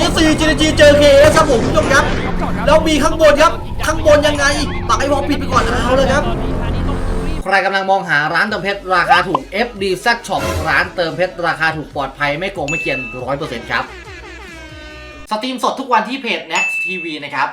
นี้ 4GG เจอ KS ครับผมคุณผู้ชมครับ แล้วมีข้างบนครับ ข้างบนยังไงปักไอ้วอลปิดไปก่อนเอาเลยครับใครกำลังมองหาร้านเติมเพชรราคาถูก FD Z Shop ร้านเติมเพชรราคาถูกปลอดภัยไม่โกงไม่เกียน100%ครับ สตรีมสดทุกวันที่เพจ Next TV นะครับ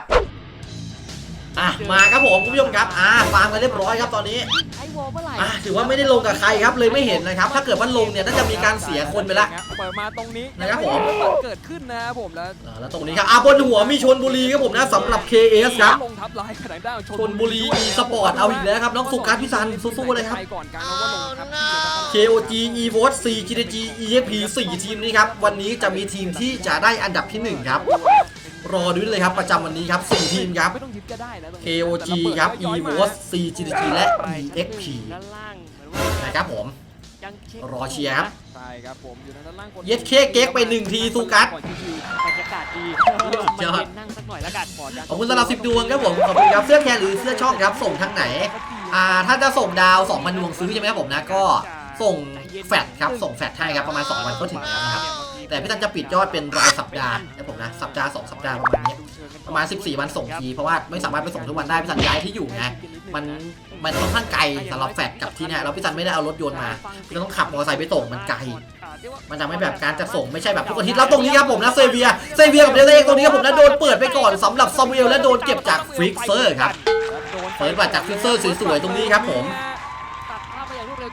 อะมาครับผมคุณผู้ชมครับอ่าฟาร์มกันเรียบร้อยครับตอนนี้ไอวอลเมื่อไหร่อะถือว่าไม่ได้ลงกับใครครับเลยไม่เห็นนะครับ ถ้าเกิดว่าลงเนี่ยน่าจะมีการเสียคนไปละเปิดมาตรงนี้นะครับผมยังไเห็นว่าเกิดขึ้นนะครับผมแล้วอ่าแล้วตรงนี้ครับอะบนหัวมีชนบุรีครับผมนะสำหรับ KS ครับลงทับลายขนาดด้านชนบุรีอีสปอร์ตเอาอีกแล้วครับน้องสุกัสพิสันสู้ๆเลยครับไปก่อนการเอาว่าลงทับที่ KOG EVOS CGG EXP 4ทีมนี้ครับวันนี้จะมีทีมที่จะได้อันดับที่1ครับ รอดูเลยครับประจำวันนี้ครับ4ทีมครับ ไม่ต้องยึดก็ได้นะตรงนี้ KOG ครับ EVOS CGG และ EXP ด้านล่างเหมือนว่านะครับผมยังเช็ครอเชียร์ครับใช่ครับผมอยู่ทางด้านล่างคนเย็ดเคเก๊กไปหนึ่งทีซูกัสก่อนชิวบรรยากาศดียอดมาเย็นนั่งสักหน่อยแล้วกันขอบคุณสำหรับ10ดวงครับผมขอบคุณครับเสื้อแคนหรือเสื้อช่องครับส่งทางไหนอ่าถ้าจะส่งดาว2,000ดวงซื้อใช่ไหมครับผมนะก็ส่งแฟลชครับส่งแฟลชให้ครับประมาณ2วันก็ถึงแล้วนะครับ แต่พี่ตันจะปิดยอดเป็นรายสัปดาห์นะผมนะสัปดาห์2สัปดาห์ประมาณนี้ประมาณ 14 วันส่งทีเพราะว่าไม่สามารถไปส่งทุกวันได้พี่ตันย้ายที่อยู่ไงมันมันค่อนข้างไกลสำหรับแฟลชกับที่เนี่ยเราพี่ตันไม่ได้เอารถยนต์มาพี่ตันต้องขับมอเตอร์ไซค์ไปส่งมันไกลมันทำให้แบบการจะส่งไม่ใช่แบบทุกอาทิตย์แล้วตรงนี้ครับผมนะเซเวียเซเวียกับเดเลกตรงนี้ครับผมนะโดนเปิดไปก่อนสำหรับซามูเอลและโดนเก็บจากฟิกเซอร์ครับเปิดมาจากฟิกเซอร์สวยๆตรงนี้ครับผม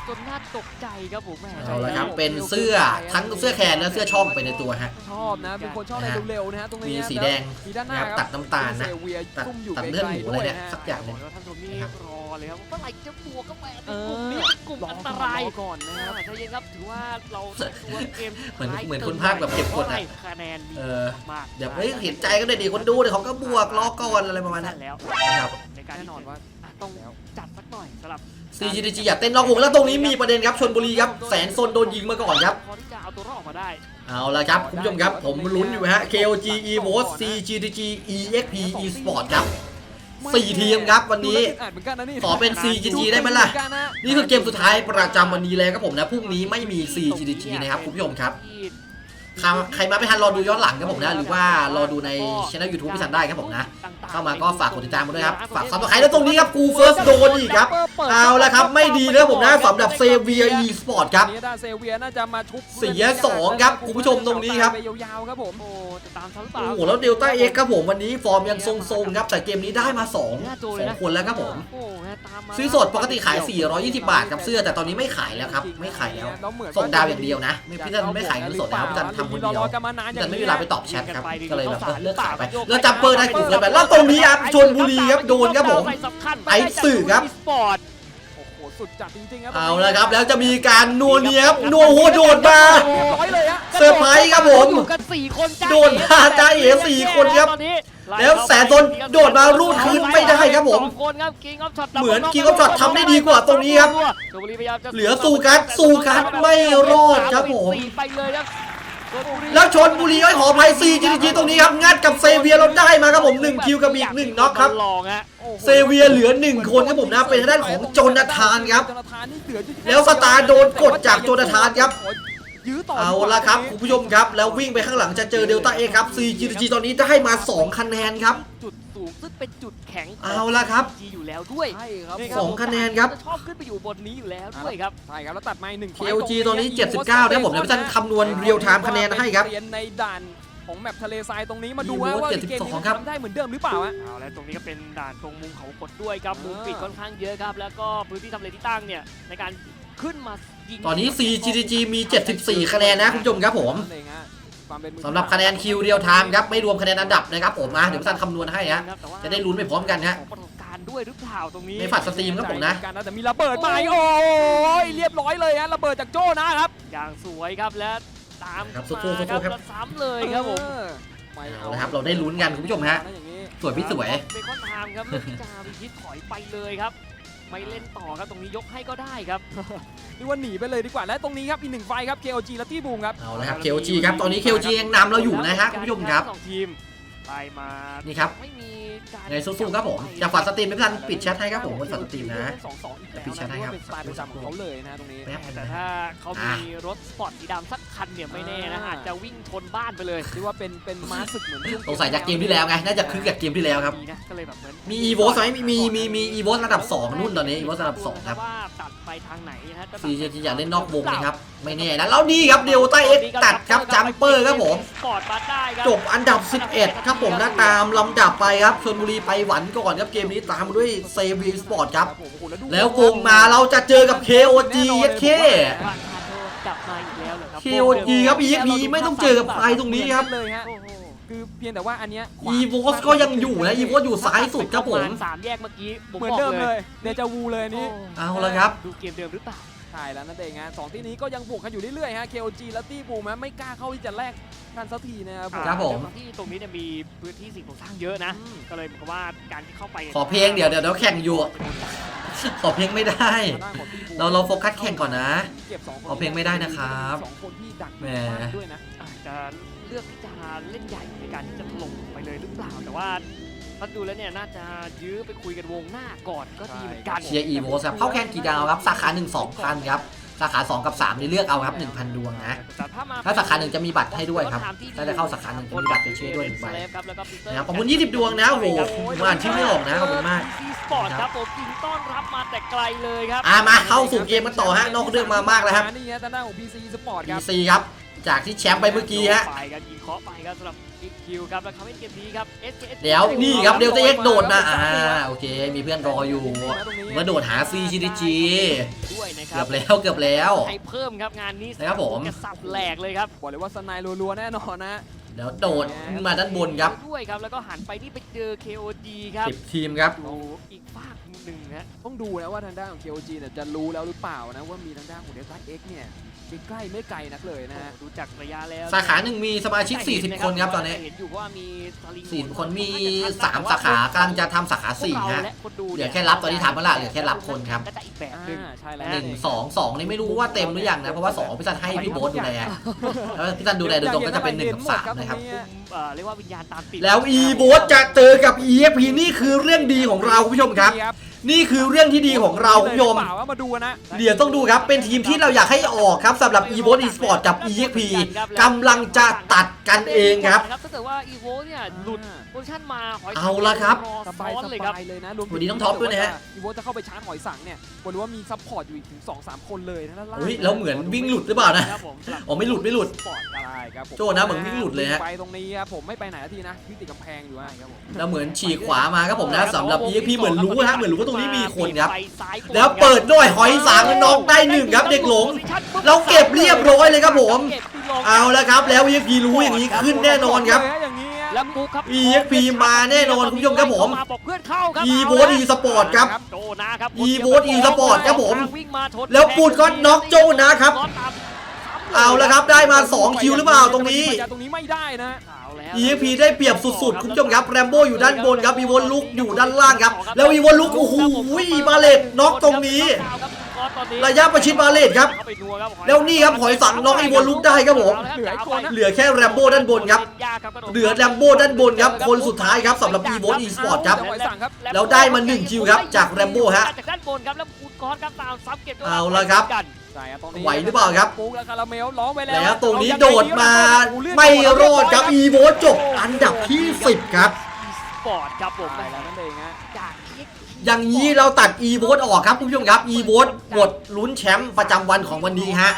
จนน่าตกใจครับผมแหมเอาละครับเป็นเสื้อทั้งเสื้อแขนและเสื้อช่องไปในตัวฮะ ชอบนะเป็นคนชอบอะไรเร็วๆนะฮะตรงนี้มีสีแดงมีด้านหน้านะครับตัดน้ำตาลนะเซเวียตัดซุ่มอยู่ตัดไกเลือดลหมูๆอะไรด้วยเนี่ยนะสักอย่างหนึ่งแล้วท่านผู้ชมนี่นะครับรอเลยครับว่าเมื่อไหร่จะบวกเข้าไปในเอกลุ่มอนี้เป็นกลุ่มอันตรายก่อนนะครับใจเย็นครับถือว่าเราตัวเกมเหมือนเหมือนคนภาคแบบเก็บกดอะคะแนนดีเออมากๆเดี๋ยวเฮ้ยเห็นใจกันเลยดิคนดูเดี๋ยวเขาก็บวกรอก่อนอะไรประมาณนั้นแล้วนะครับในการแน่ที่นอนว่าอะต้องจัดสักหน่อยสำหรับ CGG อย่าเต้นนอกวงแล้วตรงนี้มีประเด็นครับชนบุรีครับแสนโซนโดนยิงมาก่อนครับพอที่จะเอาตัวรอดออกมาได้ เอาละครับคุณผู้ชมครับ ผมลุ้นอยู่ฮะ KOG EVOS C G D G EXP Esport ครับสี่ทีมครับวันนี้ดูแล้วอึดอัดเหมือนกันนะนี่ขอเป็น CGG ได้ไหมล่ะ นี่คือเกมสุดท้ายประจำวันนี้แล้วครับผมนะพรุ่งนี้ไม่มี CGG นะครับคุณผู้ชมครับ ใครใครมาไม่ทันรอดูย้อนหลังครับผมนะ หรือว่ารอดูในช่อง YouTube พี่สันได้ครับผมนะ เข้ามาก็ฝากกดติดตามมาด้วยครับ ฝากซับสไครต์แล้วตรงนี้ครับกูเฟิร์สโดนอีกครับ เอาละครับไม่ดีนะผมนะสำหรับเซเวีย e-sport ครับเซเวียน่าจะมาชุบเสียสองครับคุณผู้ชมตรงนี้ครับยาวๆครับผมโอ้จะตามทันหรือเปโอ้ล่าโหแล้วเดลต้าเอ็กครับผมวันนี้ฟอร์มยังทรงๆครับแต่เกมนี้ได้มา2องสองคนแล้วครับผมโอ้แม่ตามมาซื้อสดปกติขาย 420 บาทกับเสื้อ แต่ตอนนี้ไม่ขายแล้วครับไม่ขายแล้วส่งดาวอย่างเดียวนะ ไม่พี่จันไม่ขายเงินสดแล้วพี่จันทำคนเดียวรอกันมานานอพี่ย่าจันงไม่นี้มีเวลาไปตอบแชทครับก็เลยแบบเออเลิกขายไปแล้วจัมเปอร์ได้กลุ่มกันไปแล้วตรงนี้ครับชนบุรีครับโดนครับผมไอ้สื่อครับสปอร์ตโอ้โหสุดจัดจริงๆครับเอาละครับแล้วจะมีการนัวเนียครับนัวหัวโดดมาเรียบร้อยเลยฮะเซอร์ไพรส์ครับผมอยู่กันสี่คนจ้าโดนมาจ้าเอ๋สี่คนครับตอนนี้แล้วแสนตนโดดมารูดคืนไม่ได้ครับผมสองคนครับ King of Shot เหมือน King of Shot ทำได้ดีกว่าตรงนี้ครับชลบุรีพยายามจะเหลือสูกัสสูกัสไม่รอดครับผม แล้วชนบุรีไอ้ยขออภัยซีจีจีตรงนี้ครับ งัดกับเซเวียเราได้มาครับผม1คิวกับอีก1น็อกครับลองฮะโอ้โหเซเวียเหลือ 1 คนครับผมนะ เป็นทางด้านของโจนาธานครับโจนาธานนี่เหลืออยู่ค่แล้วสตาร์โดนกดจากโจนาธานครับยื้อต่อเอาละครับคุณผู้ชมครับ แล้ววิ่งไปข้างหลังจะเจอเดลต้าเอครับ CGG ตอนนี้ได้มา 2 คะแนนครับจุด สูงซึ่งเป็นจุดแข็งขง เอาละครับจีอยู่แล้วด้วยใช่ครับนี่ สองคะแนนครับจะชอบขึ้นไปอยู่บนนี้อยู่แล้วด้วยครับ ใช่ครับ แล้วตัดมาอีกหนึ่งไฟ KLG ตอนนี้ 79นะผมเดี๋ยวพี่ท่านคำนวณเรียลไทม์คะแนนให้ครับเปลี่ยนในด่านของแมปทะเลทรายตรงนี้มาดูมีว่าโน้ตว่า72เกมนี้ครับทำได้เหมือนเดิมหรือเปล่าฮะ เอาแล้วตรงนี้ก็เป็นด่านตรงมุมเขากดด้วยครับเออมุมปิดค่อนข้างเยอะครับ แล้วก็พื้นที่ทำเลที่ตั้งเนี่ยในการขึ้นมายิง ตอนนี้ CGG มี 74 คะแนนนะคุณผู้ชมครับผม นั่นเองฮะ ความเป็นมือสำหรับคะแนนคิวเรียลไทม์ครับไม่รวมคะแนนอันดับนะครับผมอะเดี๋ยวพี่ท่านคำนวณให้ฮะครับแต่ว่าจะได้ลุ้นไปพร้อมกันฮะของประสบการณ์ด้วยหรือเปล่าตรงนี้ในฝัดสตรีมครับผมนะใจเหอนกันแต่มีระเบิดมาอีกโอ้ยเรียบร้อยเลยฮะระเบิดจากโจ้นะครับ อย่างสวยครับและตามครับขึ้นสู้มาๆครับครับแล้วซ้ำเลยครับผมเออไม่เอาละครับเราได้ลุ้นกันคุณผู้ชมฮะอย่างนี้สวยพี่สวยเบคอนไทม์ครับเลือกที่จะมีคิดถอยไปเลยครับ ไม่เล่นต่อครับตรงนี้ยกให้ก็ได้ครับนี่ว่าหนีไปเลยดีกว่าและตรงนี้ครับอีกหนึ่งไฟครับ KOG และที่บูมครับเอาละครับ KOG ครับตอนนี้ KOG ยังนำเราอยู่นะครับคุณผู้ชมครับ สองทีมไปมานี่ครับ ไม่มี ไงสู้ๆครับผมอยากฝากสตรีมไม่ทันปิดแชทให้ครับผมวันฝากสตรีมนะสองสองอีกแล้วปิดแชทให้ครับเป็นสไตล์ประจำของเขาเลยนะตรงนี้แป๊บนึงแต่นะถ้าเขามีรถสปอร์ตสีดำสักคันเนี่ยไม่แน่นะอ่าอาจจะวิ่งชนบ้านไปเลยเรียกว่าเป็นเป็นม้าศึกเหมือนช่วสงสัยจากเกมที่แล้วไงน่าจะคึกจากเกมที่แล้วครับดีนะก็เลยแบบเหมือนมีอีโวสไหมมีมีมีมีอีโวสระดับสองนู่นตอนนี้อีโวสระดับสองครับว่าตัดไปทางไหนนะฮะจะตัดซีจะอยากเล่นนอกวงนะครับไม่แน่นะแล้วนี่ครับเดลต้าเอ็กตัดครับจัมเปอร์ครับผมสปอร์ตมาได้ครัจบอันดับ 11 ครับผมนะตามลำดับไปครับชลบุรีไปหวันก่อนครับเกมนี้ตามมาด้วยเซวีสปอร์ตครับผมโอ้โหดูแล้ววงมาเราจะเจอกับ KOG เอเคราคาโทษกลับมาอีกแล้วเหรอครับ KOG ครับ EXP ไม่ต้องเจอกับใครตรงนี้ครับเลยฮะโอ้โหคือเพียงแต่ว่าอันเนี้ยขวาอีโวสก็ยังอยู่นะอีโวสอยู่ซ้ายสุดครับผมปะาณสามแยกเมื่อกี้ผมเหมือนบอกเดิมเลเลยยเดจาวูเลยอันนี้เอาละครับดูเกมเดิมหรือเปล่า ใช่แล้วนั่นเองฮะสองที่นี้ก็ยังบวกกันอยู่เรื่อยๆฮะ KOG และตี้บูมฮะไม่กล้าเข้าที่จะแลกกันสักทีนะครับผม ครับผมด้วยวาที่ตรงนี้เนี่ยมีพื้นที่สิ่งปลูกสร้างเยอะนะ อืม ก็เลยเหมือนกับว่าการที่เข้าไปขอเพลงเดี๋ยวเดี๋ยวเดี๋ยวแข่งอยู่ ขอเพลงไม่ได้ ทางด้านของตี้บูมเราเราโฟกัสแข่งก่อนนะ เก็บสองคนขอเพลงไม่ได้นะครับสองคนที่ดักแหมมากด้วยนะ อาจจะเลือกที่จะเล่นใหญ่ในการที่จะถล่มไปเลยหรือเปล่า แต่ว่า ถ้าดูแล้วเนี่ยน่าจะยื้อไปคุยกันวงหน้าก่อนก็ดีเหมือนกันเชียร์อีโวสครับเข้าแข่งกี่ดาวครับสาขา1 2,000ครับสาขา 2 กับ 3 นี่เลือกเอาครับ 1,000 ดวงนะแต่ถ้ามาถ้าสาขาหนึ่งจะมีบัตรให้ด้วยครับ ถ้าจะเข้าสาขาหนึ่งจะมีบัตรไปช่วยด้วยหนึ่งใบครับแล้วก็ปีเตอร์นะครับขอบคุณ 20 ดวงนะ โอ้โหผมอ่านชื่อไม่ออกนะ ขอบคุณมากซีสปอร์ตครับผมยิงต้อนรับมาแต่ไกลเลยครับ อะมาเข้าสู่เกมกันต่อฮะ นอกเรื่องมามากแล้วครับนี่ฮะทางด้านของ PC Sport ครับ PC ครับ จากที่แชมป์ไปเมื่อกี้ฮะ ไปกันยิงเคาะไปครับสำหรับอีคิวครับแล้วเขาเล่นเกมนี้ครับ SKS เดี๋ยวนี่ครับเดลต้าเอ็กโดดนะอ่าโอเค มีเพื่อนรออยู่เมื่อโดดหา C G D G ด้วยนะคเกืรัอบแล้วเกือบแล้วให้เพิ่มครับงานนี้นะครับผมกระสับแหลกเลยครับบอกเลยว่าสไนด์รัวๆแน่นอนนะเดี๋ยวโดดขึ้นมาด้านบนครับด้วยครับแล้วก็หันไปที่ไปเจอ KOG ครับ10ทีมครับดูอีกฝาก หนึ่งฮะต้องดูนะว่าทางด้านของ KOG เนี่ยจะรู้แล้วหรือเปล่านะว่ามีทางด้านของ Delta X เนี่ยใกล้ๆไม่ไกลนักเลยนะฮะ ดูจากระยะแล้วสาขาหนึ่งมีสมาชิก 40 คนครับตอนนี้เห็นอยู่ว่ามีสลิง40คนมี 3 สาขากำลังจะทำสาขา4ฮะเหลือแค่รับตอนนี้ถามมาละเหลือแค่รับคนครับก็จะอีกแบบหนึ่งอ่าใช่แล้วหนึ่งสองสองนี่ไม่รู้ว่าเต็มหรือยังนะ เพราะว่าสองพี่ซันให้พี่โบ๊ทดูแลแล้วพี่ซันดูแลโดยตรงก็จะเป็นหนึ่งกับสามนะครับเอ่อเรียกว่าวิญญาณตามติดแล้ว e โบ๊ทจะเจอกับ EFP นี่คือเรื่องดีของเราคุณผู้ชมครับ นี่คือเรื่องที่ดีของเราคุณผู้ชมเปล่าว่ามาดูนะเดี๋ยวต้องดูครับ เป็นทีมที่เราอยากให้ออกครับสำหรับ e v o t Esport กับ EXP กำลังจะตัดกันเองครับ ถ้าเกิดว่าอีโวเนี่ยหลุดโพซิชั่นมาหอยเอาละครับสซ้บายอนสเลยครับบายเลยนะรวมสวัสดีน้องท็อปด้วยนะฮะ อีโวจะเข้าไปชาร์จหอยสังเนี่ยบอกเลยว่ามีซัพพอร์ตอยู่อีกถึง 2-3 คนเลยนะด้านล่างเฮ้ยแล้วเหมือนวิ่งหลุดหรือเปล่านะ ครับผมอ๋อไม่หลุดไม่หลุด สปอร์ตครับได้ครับผมโจ้นะเหมือนวิ่งหลุดเลยฮะ ไปตรงนี้ครับผมไม่ไปไหนนาทีนะวิ่งติดกำแพงอยู่ฮะครับผมแล้วเหมือนฉีกขวามาครับผมนะสำหรับ EXP เหมือนรู้ฮะเหมือนรู้ว่าตรงนี้มีคนครับไปซ้ายบนแล้วเปิดด้วยหอยสังน้องได้หนึ่งครับเด็กหลง เราเก็บเรียบร้อยเลยครับผมเก็บที่ลงเอาแล้วครับ แล้ว EXP รู้อย่างนี้ขึ้นแน่นอนครับอย่างนี้ฮะแล้วปุ๊กครับ EXP มาแน่นอนคุณผู้ชมครับผมเข้าาบอกเพื่อนเข้าครับ e v o t Esport ครับโจนะครับ e v o t Esport ครับผมวิ่งมาชนแล้วปูดก็น็อกโจนะครับ เอาแล้วครับได้มา 2 คิวหรือเปล่าตรงนี้ตรงนี้ไม่ได้นะเอาแล้ว EXP ได้เปรียบสุดๆ คุณผู้ชมครับแรมโบ้อยู่ด้านบนครับอีวอนลุกอยู่ด้านล่างครับ แล้วอีวอนลุกโอ้โหบาเลตน็อกตรงนี้ ระยะประชิดบาเลตครับ แล้วนี่ครับหอยสังน็อกอีวอนลุกได้ครับผม เหลืออีกคนนะเหลือแค่แรมโบ้ด้านบนครับ เหลือแรมโบ้ด้านบนครับ คนสุดท้ายครับสำหรับ e v o t Esport ครับหอยสังครับ แล้วได้มาหนึ่งคิวครับจากแรมโบ้ฮะจากด้านบนครับแล้วคูดคอสครับตามซับเก็บเอาละครับกัน ใช่ครับตรงนี้ไหวหรือเปล่าครับปุ๊กและคาราเมลร้องไปแล้วแล้วตรงนี้โดดมาไม่รอดครับ e v o t จบอันดับที่ 10 ครับปอร์ตครับผมใช่แล้วนั่นเองฮะจากที่อย่างนี้เราตัด e v o t ออกครับคุณผู้ชมครับ e v o t หมดลุ้นแชมป์ประจำวันของวันนี้ฮะ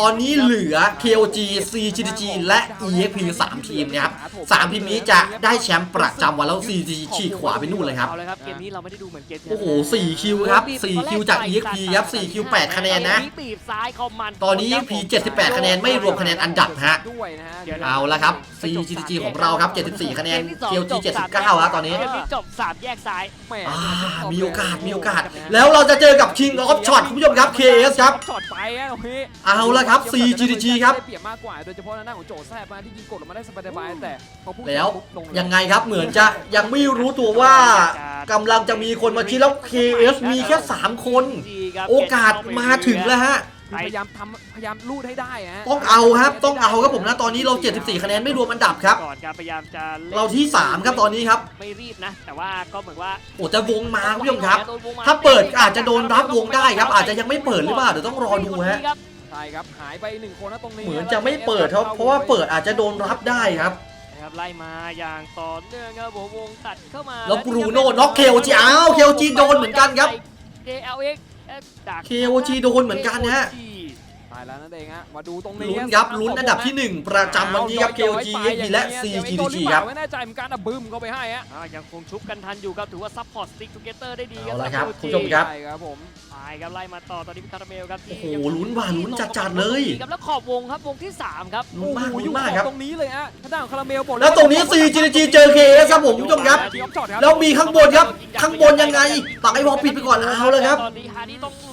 ตอนนี้เหลือ KOG CGG และ EXP 3 ทีมนะครับสามทีมนี้จะได้แชมป์ประจำวันแล้ว CGG ฉีกขวาไปนู่นเลยครับเอาเลยครับเกมนี้เราไม่ได้ดูเหมือนเกมที่โอ้โห4คิวครับ4คิวจาก EXP ครับ4คิว8คะแนนนะปีบซ้ายคอมมันตอนนี้ EXP 78 คะแนนไม่รวมคะแนนอันดับฮะ ด้วยนะฮะเอาละครับ CGG ของเราครับ 74 คะแนน KOG 79 แล้วตอนนี้ เกมนี้จบสามแยกซ้ายแหมอ่ามีโอกาสมีโอกาส แล้วเราจะเจอกับ King of Shot คุณผู้ชมครับ KS ครับ ช็อตไปฮะตรงนี้ เอาละครับ CGG ครับ ได้เปรียบมากกว่าโดยเฉพาะในหน้าของโจแซบมาที่ยิงกดออกมาได้สบายๆแต่พอพูดแล้วลงเลยังไงครับเหมือนจะยังไม่รู้ตัวว่ากำลังจะมีคนมาชี้แล้ว KS มีแค่ 3 คน โอกาสมาถึงแล้วฮะ คือพยายามทำพยายามลูดให้ได้ฮะต้องเอาครับ ต้องเอาครับผมนะตอนนี้เรา 74 คะแนนไม่รวมอันดับครับ ก่อนการพยายามจะล่นเราที่ 3 ครับตอนนี้ครับ ไม่รีบนะ แต่ว่าก็เหมือนว่าโอ้จะวงมาคุณผู้ชมครับโดนวงมถ้าเปิดอาจจะโดนรับวงได้ครับ อาจจะยังไม่เปิดหรือเปล่าเดี๋ยวต้องรอดูฮะ ใช่ครับหายไปหนึ่งคนนะตรงนี้เหมือนจะไม่เปิดครับเพราะว่าเปิดอาจจะโดนรับได้ครับนะครับไล่มาอย่างต่อเนื่องครับผมวงตัดเข้ามาแล้วบรูโน่น็อก KOG อ้าว KOG โดนเหมือนกันครับ JLX จาก KOG โดนเหมือนกันนะฮะตาย แล้วนั่นเองฮะ มาดูตรงนี้ลุ้นครับลุ้นอันดับที่ 1 ประจำวันนี้ครับ KOG EXP และ CGG ครับไม่แน่ใจเหมือนกันอะบึ้มเข้าไปให้ฮะอ่ายังคงชุบกันทันอยู่ครับ ถือว่าซัพพอร์ตสติ๊กทูเกเตอร์ได้ดีเอาละครับสำหคุณผู้ชมครับใช่ครับผมไปครับไล่มาต่อตอนนี้เป็นคาราเมลครับที่โอ้โหยังลุ้นว่ะลุ้นจัดๆเลยครับแล้วขอบวงครับวงที่ 3 ครับลุ้นมากโอ้โหลุ้นมากครับตรงนี้เลยฮะทางด้านของคาราเมลบอกแล้วตรงนี้ CGG เจอ KS ครับผมคุณผู้ชมครับทีออฟช็อตครับแล้วมีข้างบนครับข้างบนยังไงตักไอ้วอลปิดไปก่อนเอาเลยครับตอนนี้ฮานี่ต้องรีบ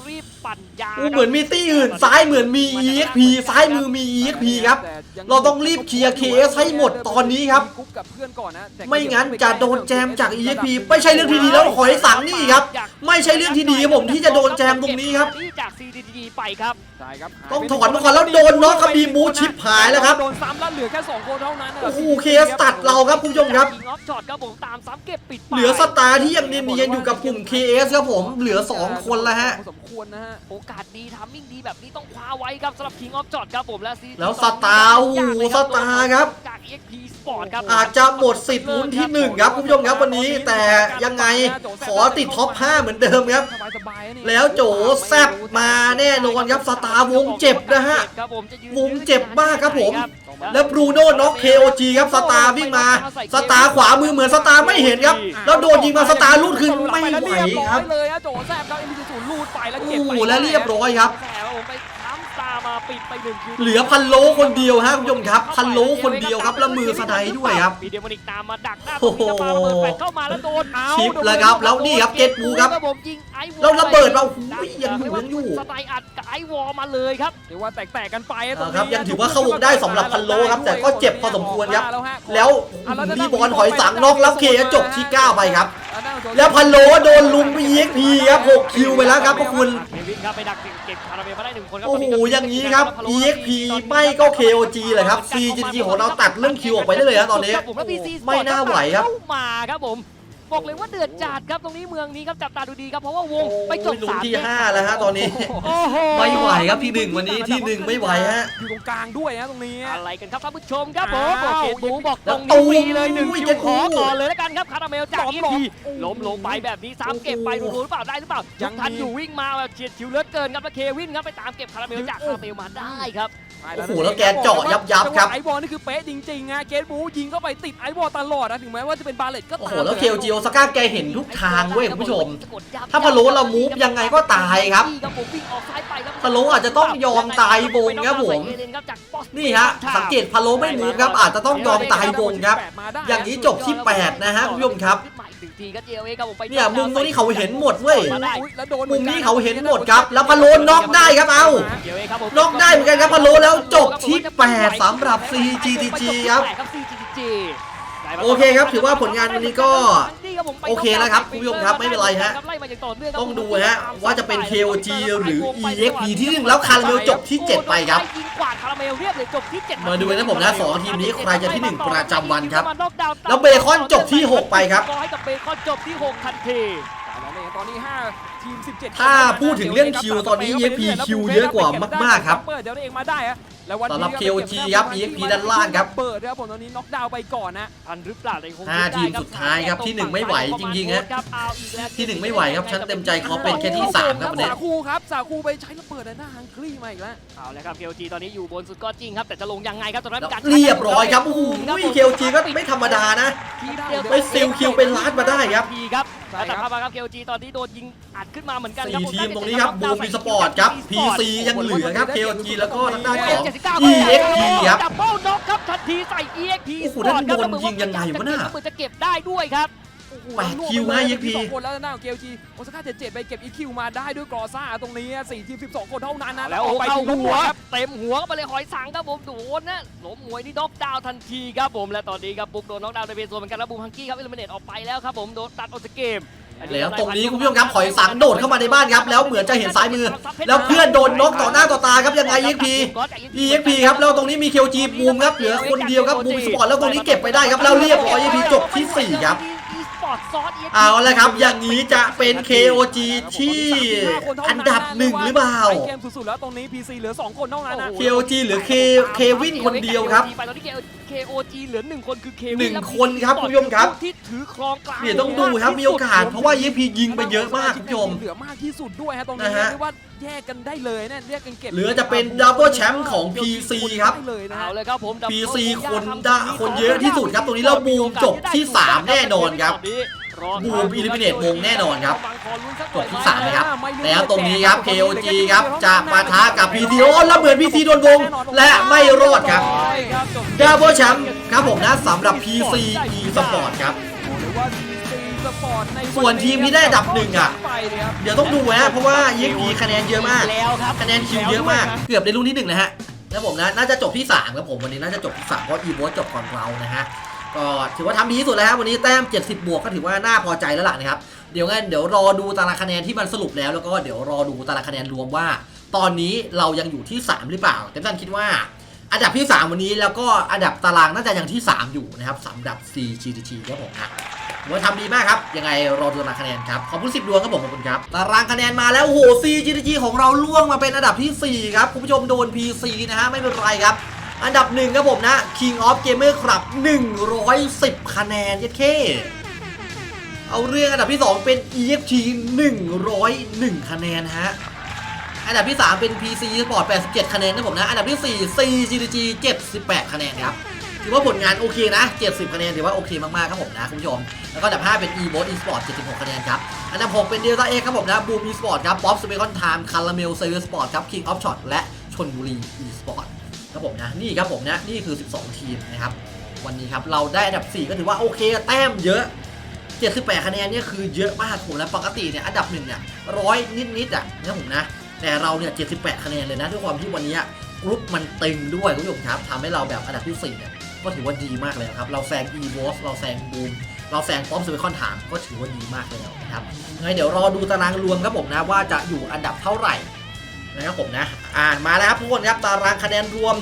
ปั่นยาอู้เหมือนมีตี้อื่นซ้ายเหมือนมี EXP ซ้ายมือมี EXP ครับแต่ยังเราต้องรีบเคลียร์ KS ให้หมดตอนนี้ครับมีกรุ๊ปกับเพื่อนก่อนนะแต่ไม่งั้นจะโดนแจมจาก EXP ไม่ใช่เรื่องที่ดีแล้วหอยสังนี่ครับ ไม่ใช่เรื่องที่ดีครับผมที่จะโดนแจมตรงนี้ครับนี่จาก CDG ไปครับใช่ครับหายต้องไปถอนมาก่อนแล้วโดนน็อกครับมีบูชิปหายแล้วครับโดนซ้ำแล้วเหลือแค่สองคนเท่านั้นนะโอ้โห KS ตัดเราครับคุณผู้ชมครับยิงออฟช็อตครับผมตามซ้ำเก็บปิดไปเหลือสตาร์ที่ยังเนียนๆอยู่กับกลุ่ม KS ครับผมเหลือ 2 คนแล้วฮะพอสมควรนะฮะโอกาสดีทามมิ่งดีแบบนี้ต้องคว้าไว้ครับสำหรับ King of Jot ครับผมและ CDG แล้วสตาร์โอ้โหสตาร์ครับจาก EXP Sport ครับอาจจะหมดสิทธิ์ลุ้นที่1ครับคุณผู้ชมครับวันนี้แต่ยังไงขอติดท็อป5เหมือนเดิมครับสบายๆนะนี่แล้วโจแซบมาแน่นอนครับสตาร์วงเจ็บนะฮะครับผมจะยืนวงเจ็บมากครับผมครับแล้วบรูโน่น็อก KOG ครับสตาร์วิ่งมา สตาร์ขวามือเหมือนสตาร์ไม่เห็นครับ แล้วโดนยิงมาสตาร์ลูดคืนไม่ไหวครับเลยฮะโจแซบครับเอ็มพีศูนย์ลูดไปแล้วโอ้เก็บโหไปและเรียบร้อยครับแต่ว่าผ มไปค้ำสตาร์มาปิดไปหนึ่งคิวเหลือพันโลคนเดียวฮะคุณผู้ชมครับพันโลคนเดียวครับแล้วมือสไนด์ด้วยครับมีเดมอนิกตามมาดักหน้าโอ้โหตรงนี้แล้วปาระเบิดแฟลชเข้ามาแล้วโดนเอาชิปแล้วครับแล้วนี่ครับเกตบูครับผมยิงไอวอลแล้วระเบิดเราหูยยังอยู่ยังอยู่สไตล์อัดกับไอวอลมาเลยครับเรียกว่าแตกๆกันไปตรงอ่าครับยังถือว่าเข้าวงได้สำหรับพันโลครับแต่ก็เจ็บพอสมควรครับแล้วฮะแล้วมีบอลหอยสังน็อกแล้วเคจบที่ 9 ไปครับ แล้วนั่งโจแล้วพันโลโดนลุมไป EXP ครับ 6 คิวไปแล้วครับพวกคุณเควินครับไปดักเก็บคาราเมลมาได้หนึ่งคนครับโอ้โหอย่างนี้ครับ EXP ไม่ก็ KOG เลยครับ CGG ของเราตัดเรื่องคิวออกไปได้เลยครับตอนนี้ ไม่น่าไหวครับ เข้ามาครับผม บอกเลยว่าเดือดจัดครับตรงนี้เมืองนี้ครับจับตาดูดีครับเพราะว่าวงไปจบลุ้นสามที่5แล้วฮะตอนนี้โอ้โหไม่ไหวครับที่หนึ่งวันนี้ที่หนึ่งไม่ไหวฮะอยู่ตรงกลางด้วยฮะตรงนี้อะไรกันครับท่านผู้ชมครับผมอ้าวโอเคบูบอกตรงตูนี้มฟรีเลยหนึ่งอุ้ยคิเจ็วดขอคู่ก่อนเลยแล้วกันครับคาราเมลจากสองเอ็หลอกพีล้มลงไปแบบนี้สามเก็บไปรู้หรือเปล่าได้หรือเปล่ายัยังงทันมีอยู่วิ่งมาแบบเฉียดชิวเหลือเกินครับแล้วเควินครับไปตามเก็บคาราเมลจากคาราเมลมาได้ครับโอ้โหแล้วแกเจาะยับยับครับไอบอลนี่คือเป๊ะจริงๆฮะเกตบูยิงเข้าไปติดไอบอลตลอดนะถึงแม้ว่าจะเป็นบาเลตก็โอ้ตามโหแล้วนะเคลจีโอซาก้าแกเห็นทุกทางเว้ยคุณผู้ชม ถ้าพะโล้เรามูฟยังไงก็ตายครับพะโล้อาจจะต้องยอมตายวงครับผมนี่ฮะสังเกตพะโล้ไม่มูฟครับอาจจะต้องยอมตายวงครับ อย่างนี้จบที่ 8 นะฮะคุณผู้ชมครับเนี่ยมุมตรงนี้เขาเห็นหมดเว้ยอุ๊ยแล้วโดนมุมนี้เขาเห็นหมดครับ แล้วพะโล้น็อกได้ครับเอาน็อกได้เหมือนกันครับพะโล้แล้วจบที่ 8สำหรับ CGTG ครับโอเคครับถือว่าผลงานวันนี้ก็ โอเคแล้วครับคุณผู้ชมครับไม่เป็นไรฮะต้องดูฮะว่าจะเป็น KOG หรือ EXP ที่หนึ่งแล้วคาราเมลจบที่ 7 ไปครับยิงกวาดคาราเมลเรียบเลยจบที่7มาดูกันนะผมนะสองทีมนี้ใครจะที่หนึ่งประจำวันครับ แล้วเบคอนจบที่หกไปครับให้กับเบคอนจบที่ 6 ทันทีตอนนี้5ทีม17ถ้าพูดถึงเรื่องคิวตอนนี้ EXP คิวเยอะกว่ามากๆครับเปิดเดี๋ยวเองมาได้ฮะ แล้ววันนี้สำหรับ KOG ครับ EXP ด้านล่างครับ เปิดครับผมตอนนี้น็อกดาวน์ไปก่อนนะทันหรือเปล่าในคงห้าทีมสุดท้ายครับที่หนึ่งไม่ไหวจริงๆฮะที่หนึ่งไม่ไหวครับฉันเต็มใจขอเป็นแค่ที่สามครับวันนี้สาคูครับสาคูไปใช้ระเบิดหน้าฮังกี้มาอีกแล้วเอาแล้วครับ KOG ตอนนี้อยู่บนสุดก็จริงครับแต่จะลงยังไงครับตอนนั้นแล้วการเรียบร้อยครับโอ้โห KOG ก็ไม่ธรรมดานะทีเดียวไปซิลคิวเป็นล้านมาได้ครับ ทีครับใช่แล้วครับตัดภาพมาครับ KOG ตอนนี้โดนยิงอัดขึ้นมาเหมือนกันสี่ครับทีมตรงนี้ครับบูมมีสปอร์ตครับ PC ยังเหลือครับ KOG แล้วก็ทางด้านของ79 EXP ครับ ดับเบิลน็อกครับทันทีใส่ EXP โอ้โหก่อนครับด้านบนยิงยังไงวะน่ะเหมือนจะเก็บได้ด้วยครับโอ้โห แปดคิวให้ EXP สองคนแล้วหน้าของเกลจีโอซาก้าเจ็ดเจ็ดไปเก็บอีคิวมาได้ด้วยกอซ่าตรงนี้สี่ทีมสิบสองคนเท่านั้นนะแล้วออกไปเข้าทีมหัวครับเต็มหัวเข้าไปเลยหอยสังครับผมโดนนะล้มมวยนี่น็อกดาวน์ทันทีครับผมและตอนนี้ครับบุ๊กโดนน็อกดาวน์ในเบโซนเหมือนกันแล้วบูมฮังกี้ครับอิลิเมเนตออกไปแล้วครับผมโดนตัดออกจากเกม แล้วตรงนี้คุณผู้ชมครับหอยสังโดดเข้ามาในบ้านครับแล้วเหมือนจะเห็นซ้ายมือ แล้วเพื่อนโดนน็อกต่อหน้าต่อตาครับยังไง EXP EXP ครับแล้วตรงนี้มี KOG บูมครับเหลือคนเดียวครับบูมสปอร์ตแล้วตรงนี้เก็บไปได้ครับแล้วเรียบร้อย EXP จบที่สี่ครับ เอาละครับ อย่างนี้จะเป็น KOG ที่อันดับหนึ่งหรือเปล่าไปเกมสุดๆแล้วตรงนี้ PC เหลือ 2 คนเท่านั้นนะ KOG เหลือ K เควินคนเดียวครับไปตอนนี้ KOG เหลือหนึ่งคนคือเควิหนึ่งคนครับคุณผู้ชมครับที่ถือครองกลางเนี่ยต้องดูครับมีโอกาสเพราะว่า EXP ยิงไปเยอะมากคุณผู้ชมเหลือมากที่สุดด้วยฮะตรงนี้นะฮะเรียกว่า แยกกันได้เลยเนี่ยแยกกันเก็บเหลือจะเป็น Double Champ ของ PC ครับ ได้เลยนะเอาฮะเลยครับผม PC คนได้คนเยอะที่สุดครับตรงนี้แล้วบูมจบที่สามแน่นอนครับ บูม Eliminate วงแน่นอนครับจบที่สามเลยครับแล้วตรงนี้ครับ KOG ครับจะปะทะกับ PT โอ้แล้วเหมือน PC โดนวงและไม่รอดครับ ดับเบิลแชมป์ครับผมนะสำหรับ PC e Sport ครับ หรือว่า ส่วนทีมที่ได้อันดับหนึ่งอะไปเลยครับเดี๋ยวต้องดูฮะเพราะว่า EXP คะแนนเยอะมากแล้วครับคะแนนคิวเยอะมาก เกือบในรุ่นที่หนึ่งนะฮะแล้วผมนะน่าจะจบที่3ครับผมวันนี้น่าจะจบที่3เพราะอีโวจบก่อนเรานะฮะก็ถือว่าทำดีที่สุดแล้วครับวันนี้แต้ม 70 บวกก็ถือว่าน่าพอใจแล้วล่ะนะครับเดี๋ยวงั้นเดี๋ยวรอดูตารางคะแนนที่มันสรุปแล้วแล้วก็เดี๋ยวรอดูตารางคะแนนรวมว่า ตอนนี้เรายังอยู่ที่ 3 หรือเปล่าแต่ท่านคิดว่า อันดับที่ 3 วันนี้แล้วก็อันดับตารางน่าจะยังที่ 3 อยู่นะครับสำหรับ CGT ครับผมนะว่าทำดีมากครับ ยังไงรอดูตารางคะแนนครับ ขอบคุณสิบดวงครับผมขอบคุณครับ ตารางคะแนนมาแล้วโอ้โห CGG ของเราล่วงมาเป็นอันดับที่ 4 ครับ คุณผู้ชมโดน PC นะฮะ ไม่เป็นไรครับ อันดับหนึ่งครับผมนะ King of Gamer ครับ110 คะแนนเยัดเคเอาเรื่องอันดับที่ 2 เป็น EFT 101 คะแนนฮะ อันดับที่ 3 เป็น PC Sport 87 คะแนนนะผมนะ อันดับที่ 4 CGG 78 คะแนนครับ ถือว่าผลงานโอเคนะ 70 คะแนนถือว่าโอเคมากๆครับผมนะคุณผู้ชม แล้วก็อันดับ 5 เป็น e-bot e-sport 76 คะแนนครับ อันดับ 6 เป็น Delta X ครับผมนะ Boom e-sport ครับ Bob Specon Time Caramel s e r v i Sport ครับ King of Shot และชนบุรี e-sport ครับผมนะ นี่ครับผมนะ นี่คือ 12 ทีมนะครับ วันนี้ครับเราได้อันดับ 4 ก็ถือว่าโอเคแต้มเยอะ78 คะแนนเนี่ยคือเยอะมากผมแล้วปกติเนี่ยอันดับหนึ่งเนี่ยร้อยนิดๆอะนะผมนะ แต่เราเนี่ย 78 คะแนนเลยนะด้วยความที่วันนี้กรุ๊ปมันตึงด้วยคุณผู้ชมครับทำให้เราแบบอันดับที่4เนี่ยก็ถือว่าดีมากเลยครับ เราแซง e v o s เราแซงบูมเราแซงป้อมสเปคอนถามก็ถือว่าดีมากแล้วนะครับยังไงเดี๋ยวรอดูตารางรวมครับผมนะว่าจะอยู่อันดับเท่าไหร่นะครับผมนะ อ่ามาแล้วครับทุกคนครับตารางคะแนนรวม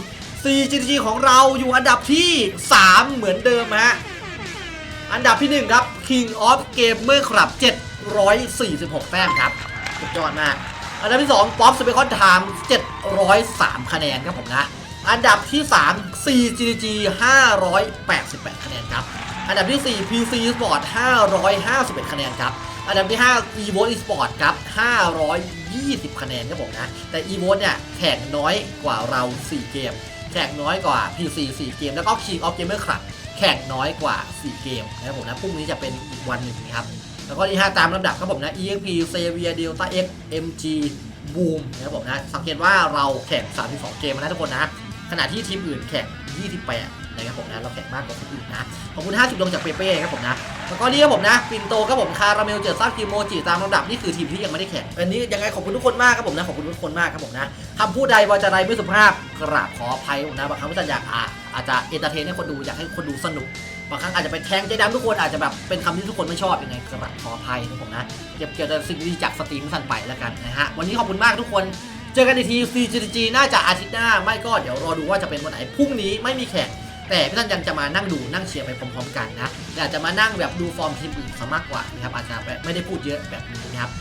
CGG ของเราอยู่อันดับที่ 3 เหมือนเดิมฮะอันดับที่ 1 ครับ King of Gamer ครับ746 แต้มครับสุดยอดมาก อันดับที่2 Pop Specon Time 703 คะแนนครับผมนะ อันดับที่ 3 CGG 588 คะแนนครับ อันดับที่ 4 PC Sport 551 คะแนนครับ อันดับที่ 5 evo esport ครับ 520 คะแนนครับผมนะ แต่ evo เนี่ยแข่งน้อยกว่าเรา 4 เกม แข่งน้อยกว่า PC 4 เกม แล้วก็ King of Gamer ครับแข่งน้อยกว่า 4 เกมนะครับผมนะ พรุ่งนี้จะเป็นอีกวันหนึ่งนะครับ แล้วก็ที่ 5 ตามลำดับครับผมนะ EXP Xavier Delta X MG Boom นะครับผมนะสังเกตว่าเราแข่ง 32 เกมนะทุกคนนะ ขณะที่ทีมอื่นแข่ง 28 นะครับผมนะ เราแข่งมากกว่าคนอื่นนะ ขอบคุณ 50 ดวงจากเปเป้ครับผมนะ แล้วก็นี่ครับผมนะ ปินโตครับผมคาราเมลเจอร์ซ่าคิโมจิตามลำดับนี่คือทีมที่ยังไม่ได้แข่ง อันนี้ยังไงขอบคุณทุกคนมากครับผมนะ ขอบคุณทุกคนมากครับผมนะคำพูดใดวาจาใดไม่สุภาพกราบขออภัยผมนะบางครั้งพี่ตันอยากอะอาจจะเอนเตอร์เทนให้คนดูอยากให้คนดูสนุก บางครั้งอาจจะไปแทงใจดำทุกคนอาจจะแบบเป็นคำที่ทุกคนไม่ชอบยังไงกราบขออภัยนะผมนะเก็บเกี่ยวกับสิ่งดีๆจากสตรีมสันไปแล้วกันนะฮะวันนี้ขอบคุณมากทุกคนเจอกันอีกที CGG น่าจะอาทิตย์หน้า ไม่ก็เดี๋ยวรอดูว่าจะเป็นวันไหนพรุ่งนี้ไม่มีแข่งแต่พี่ท่านยังจะมานั่งดูนั่งเชียร์ไปพร้อมๆกันนะแต่อาจจะมานั่งแบบดูฟอร์มทีมอื่นซะมากกว่านะครับอาจจะไม่ได้พูดเยอะแบบนี้นะครับ